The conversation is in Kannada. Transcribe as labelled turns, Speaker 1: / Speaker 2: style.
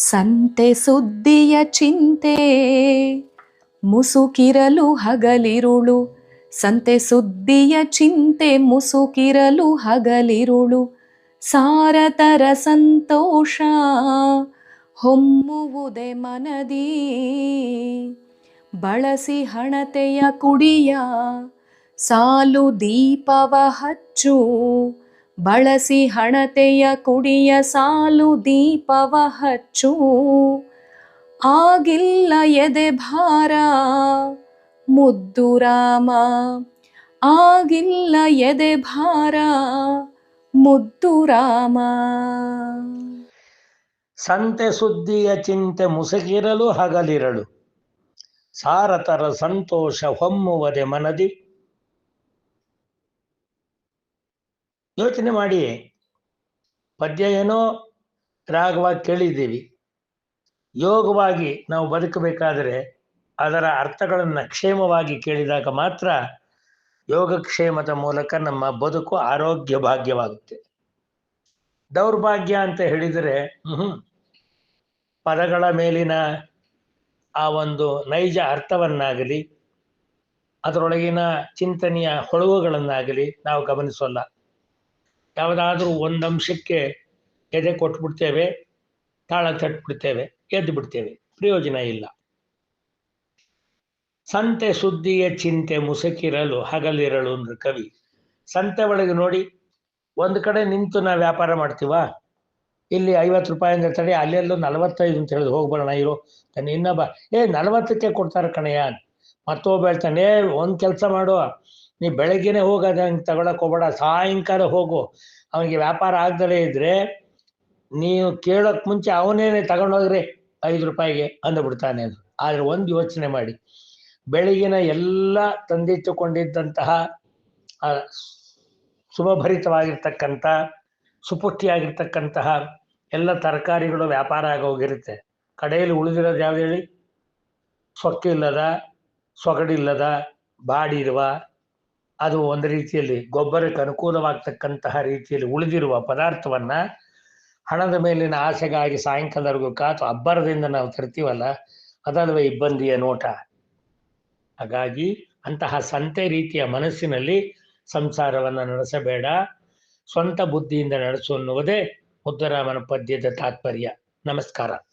Speaker 1: ಸಂತೆ ಸುದ್ದಿಯ ಚಿಂತೆ. ಮುಸುಕಿರಲು ಹಗಲಿರುಳು. ಸಂತೆ ಸುದ್ದಿಯ ಚಿಂತೆ ಮುಸುಕಿರಲು ಹಗಲಿರುಳು. ಸಾರತರ ಸಂತೋಷ ಹೊಮ್ಮುವುದೆ ಮನದಿ. ಬಳಸಿ ಹಣತೆಯ ಕುಡಿಯ ಸಾಲು ದೀಪವ ಹಚ್ಚು. ಬಳಸಿ ಹಣತೆಯ ಕುಡಿಯ ಸಾಲು ದೀಪವ ಹಚ್ಚು. ಆಗಿಲ್ಲ ಎದೆ ಭಾರ, ಮುದ್ದು ರಾಮ. ಆಗಿಲ್ಲ ಎದೆ ಭಾರ, ಮುದ್ದು ರಾಮ.
Speaker 2: ಸಂತೆ ಸುದ್ದಿಯ ಚಿಂತೆ ಮುಸುಕಿರಲು ಹಗಲಿರಳು. ಸಾರತರ ಸಂತೋಷ ಹೊಮ್ಮುವದೆ ಮನದಿ. ಯೋಚನೆ ಮಾಡಿ. ಪದ್ಯ ಏನೋ ರಾಗವಾಗಿ ಕೇಳಿದ್ದೀವಿ. ಯೋಗವಾಗಿ ನಾವು ಬದುಕಬೇಕಾದರೆ ಅದರ ಅರ್ಥಗಳನ್ನು ಕ್ಷೇಮವಾಗಿ ಕೇಳಿದಾಗ ಮಾತ್ರ ಯೋಗಕ್ಷೇಮದ ಮೂಲಕ ನಮ್ಮ ಬದುಕು ಆರೋಗ್ಯ ಭಾಗ್ಯವಾಗುತ್ತೆ. ದೌರ್ಭಾಗ್ಯ ಅಂತ ಹೇಳಿದರೆ ಪದಗಳ ಮೇಲಿನ ಆ ಒಂದು ನೈಜ ಅರ್ಥವನ್ನಾಗಲಿ, ಅದರೊಳಗಿನ ಚಿಂತನೆಯ ಹೊಳವುಗಳನ್ನಾಗಲಿ ನಾವು ಗಮನಿಸೋಲ್ಲ. ಯಾವುದಾದ್ರೂ ಒಂದು ಅಂಶಕ್ಕೆ ಎದೆ ಕೊಟ್ಬಿಡ್ತೇವೆ, ತಾಳ ತಟ್ಬಿಡ್ತೇವೆ, ಎದ್ದು ಬಿಡ್ತೇವೆ, ಪ್ರಯೋಜನ ಇಲ್ಲ. ಸಂತೆ ಸುದ್ದಿಯ ಚಿಂತೆ ಮುಸುಕಿರಲು ಹಗಲಿರಲು ಅಂದ್ರೆ ಕವಿ ಸಂತೆ ಒಳಗೆ ನೋಡಿ, ಒಂದು ಕಡೆ ನಿಂತು ನಾವು ವ್ಯಾಪಾರ ಮಾಡ್ತೀವ? ಇಲ್ಲಿ ಐವತ್ತು ರೂಪಾಯಿ ಅಂದ್ರೆ ತಡೆ, ಅಲ್ಲೆಲ್ಲೂ ನಲವತ್ತೈದು ಅಂತ ಹೇಳಿದ್ರು ಹೋಗ್ಬರೋಣ ಇರೋ. ನಾನು ಇನ್ನೊಬ್ಬ ಏ, ನಲವತ್ತಕ್ಕೆ ಕೊಡ್ತಾರೆ ಕಣಯ್ಯ. ಮತ್ತೊಬ್ಬ ಹೇಳ್ತಾನೆ ಒಂದ್ ಕೆಲಸ ಮಾಡು. ನೀ ಬೆಳಗ್ಗೆನೆ ಹೋಗೋದು ಹಂಗೆ ತಗೊಳಕ್ ಹೋಗ್ಬೇಡ, ಸಾಯಂಕಾಲ ಹೋಗು. ಅವನಿಗೆ ವ್ಯಾಪಾರ ಆಗ್ದಲೇ ಇದ್ರೆ ನೀವು ಕೇಳೋಕ್ ಮುಂಚೆ ಅವನೇನೆ ತಗೊಂಡೋಗ್ರಿ ಐದು ರೂಪಾಯಿಗೆ ಅಂದ್ಬಿಡ್ತಾನೆ ಅದು. ಆದ್ರೆ ಒಂದು ಯೋಚನೆ ಮಾಡಿ. ಬೆಳಗಿನ ಎಲ್ಲ ತಂದಿಟ್ಟುಕೊಂಡಿದ್ದಂತಹ ಶುಭಭರಿತವಾಗಿರ್ತಕ್ಕಂಥ, ಸುಪುಷ್ಟಿಯಾಗಿರ್ತಕ್ಕಂತಹ ಎಲ್ಲ ತರಕಾರಿಗಳು ವ್ಯಾಪಾರ ಆಗೋಗಿರುತ್ತೆ ಕಡೆಯಲ್ಲಿ ಉಳಿದಿರೋದು ಯಾವ್ದು ಹೇಳಿ? ಸೊಕ್ಕಿಲ್ಲದ, ಸೊಗಡಿಲ್ಲದ, ಬಾಡಿರುವ ಅದು ಒಂದು ರೀತಿಯಲ್ಲಿ ಗೊಬ್ಬರಕ್ಕೆ ಅನುಕೂಲವಾಗ್ತಕ್ಕಂತಹ ರೀತಿಯಲ್ಲಿ ಉಳಿದಿರುವ ಪದಾರ್ಥವನ್ನ ಹಣದ ಮೇಲಿನ ಆಸೆಗಾಗಿ ಸಾಯಂಕಾಲದವರೆಗೂ ಕಾತು ಅಬ್ಬರದಿಂದ ನಾವು ತರ್ತೀವಲ್ಲ, ಅದಲ್ವೇ ಇಬ್ಬಂದಿಯ ನೋಟ. ಹಾಗಾಗಿ ಅಂತಹ ಸಂತೆ ರೀತಿಯ ಮನಸ್ಸಿನಲ್ಲಿ ಸಂಸಾರವನ್ನು ನಡೆಸಬೇಡ. ಸ್ವಂತ ಬುದ್ಧಿಯಿಂದ ನಡೆಸು ಅನ್ನುವುದೇ ಮುದ್ದರಾಮನ ಪದ್ಯದ ತಾತ್ಪರ್ಯ. ನಮಸ್ಕಾರ.